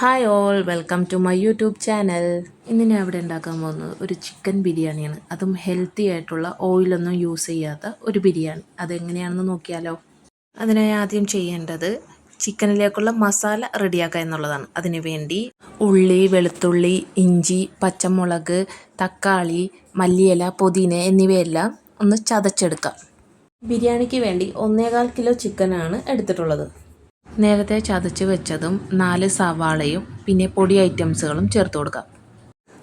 Hi all welcome to my YouTube channel ഇന്ന് ഞാൻ ഇവിടെ ഉണ്ടാക്കാൻ പോകുന്നത് ഒരു ചിക്കൻ ബിരിയാണിയാണ്. അതും ഹെൽത്തി ആയിട്ടുള്ള ഓയിലൊന്നും യൂസ് ചെയ്യാത്ത ഒരു ബിരിയാണി. അതെങ്ങനെയാണെന്ന് നോക്കിയാലോ? അതിനായി ആദ്യം ചെയ്യേണ്ടത് ചിക്കനിലേക്കുള്ള മസാല റെഡിയാക്കുക എന്നുള്ളതാണ്. അതിന് വേണ്ടി ഉള്ളി വെളുത്തുള്ളി ഇഞ്ചി പച്ചമുളക് തക്കാളി മല്ലിയില പുതിന എന്നിവയെല്ലാം ഒന്ന് ചതച്ചെടുക്കാം. ബിരിയാണിക്ക് വേണ്ടി ഒന്നേകാൽ കിലോ ചിക്കനാണ് എടുത്തിട്ടുള്ളത്. നേരത്തെ ചതച്ച് വെച്ചതും നാല് സവാളയും പിന്നെ പൊടി ഐറ്റംസുകളും ചേർത്ത് കൊടുക്കാം.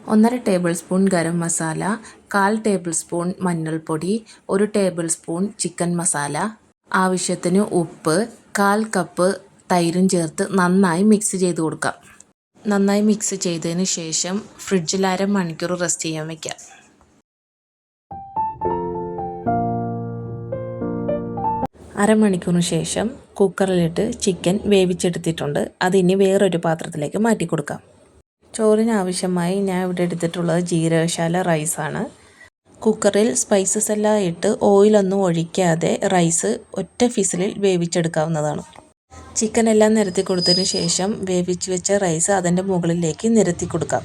ഒന്നര ടേബിൾ സ്പൂൺ ഗരം മസാല കാൽ ടേബിൾ സ്പൂൺ മഞ്ഞൾപ്പൊടി ഒരു ടേബിൾ സ്പൂൺ ചിക്കൻ മസാല. ആവശ്യത്തിന് ഉപ്പ് കാൽ കപ്പ് തൈരും ചേർത്ത് നന്നായി മിക്സ് ചെയ്ത് കൊടുക്കാം. നന്നായി മിക്സ് ചെയ്തതിന് ശേഷം ഫ്രിഡ്ജിൽ അര മണിക്കൂർ റെസ്റ്റ് ചെയ്യാൻ വയ്ക്കാം അരമണിക്കൂറിന് ശേഷം കുക്കറിലിട്ട് ചിക്കൻ വേവിച്ചെടുത്തിട്ടുണ്ട്. അതിനി വേറൊരു പാത്രത്തിലേക്ക് മാറ്റി കൊടുക്കാം ചോറിന് ആവശ്യമായി ഞാൻ ഇവിടെ എടുത്തിട്ടുള്ളത് ജീരകശാല റൈസാണ്. കുക്കറിൽ സ്പൈസസ് എല്ലാം ഇട്ട് ഓയിലൊന്നും ഒഴിക്കാതെ റൈസ് ഒറ്റ ഫിസിലിൽ വേവിച്ചെടുക്കാവുന്നതാണ്. ചിക്കൻ എല്ലാം നിരത്തി കൊടുത്തതിന് ശേഷം വേവിച്ച് വെച്ച റൈസ് അതിന്റെ മുകളിലേക്ക് നിരത്തി കൊടുക്കാം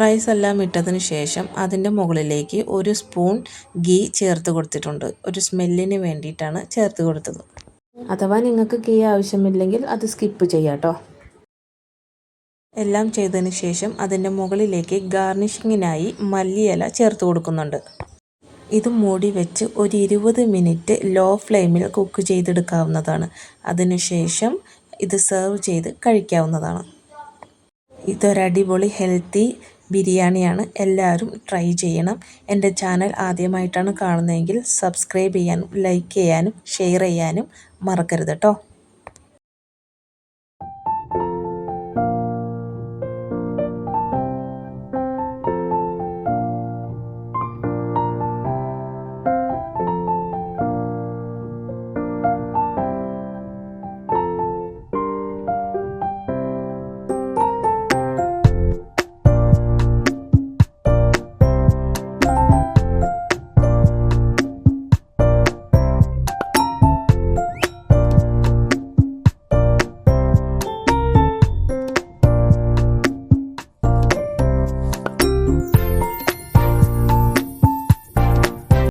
റൈസ് എല്ലാം ഇട്ടതിന് ശേഷം അതിന്റെ മുകളിലേക്ക് ഒരു സ്പൂൺ ഗീ ചേർത്ത് കൊടുത്തിട്ടുണ്ട്. ഒരു സ്മെല്ലിന് വേണ്ടിയിട്ടാണ് ചേർത്ത് കൊടുത്തത്. അഥവാ നിങ്ങൾക്ക് ഗീ ആവശ്യമില്ലെങ്കിൽ അത് സ്കിപ്പ് ചെയ്യാം എല്ലാം ചെയ്തതിന് ശേഷം അതിന്റെ മുകളിലേക്ക് ഗാർണിഷിങ്ങിനായി മല്ലിയില ചേർത്ത് കൊടുക്കുന്നുണ്ട്. ഇത് മൂടി വെച്ച് ഒരു ഇരുപത് മിനിറ്റ് ലോ ഫ്ലെയിമിൽ കുക്ക് ചെയ്തെടുക്കാവുന്നതാണ്. അതിനുശേഷം ഇത് സെർവ് ചെയ്ത് കഴിക്കാവുന്നതാണ്. ഇതൊരടിപൊളി ഹെൽത്തി ബിരിയാണിയാണ് എല്ലാവരും ട്രൈ ചെയ്യണം. എന്റെ ചാനൽ ആദ്യമായിട്ടാണ് കാണുന്നതെങ്കിൽ സബ്സ്ക്രൈബ് ചെയ്യാനും ലൈക്ക് ചെയ്യാനും ഷെയർ ചെയ്യാനും മറക്കരുത് കേട്ടോ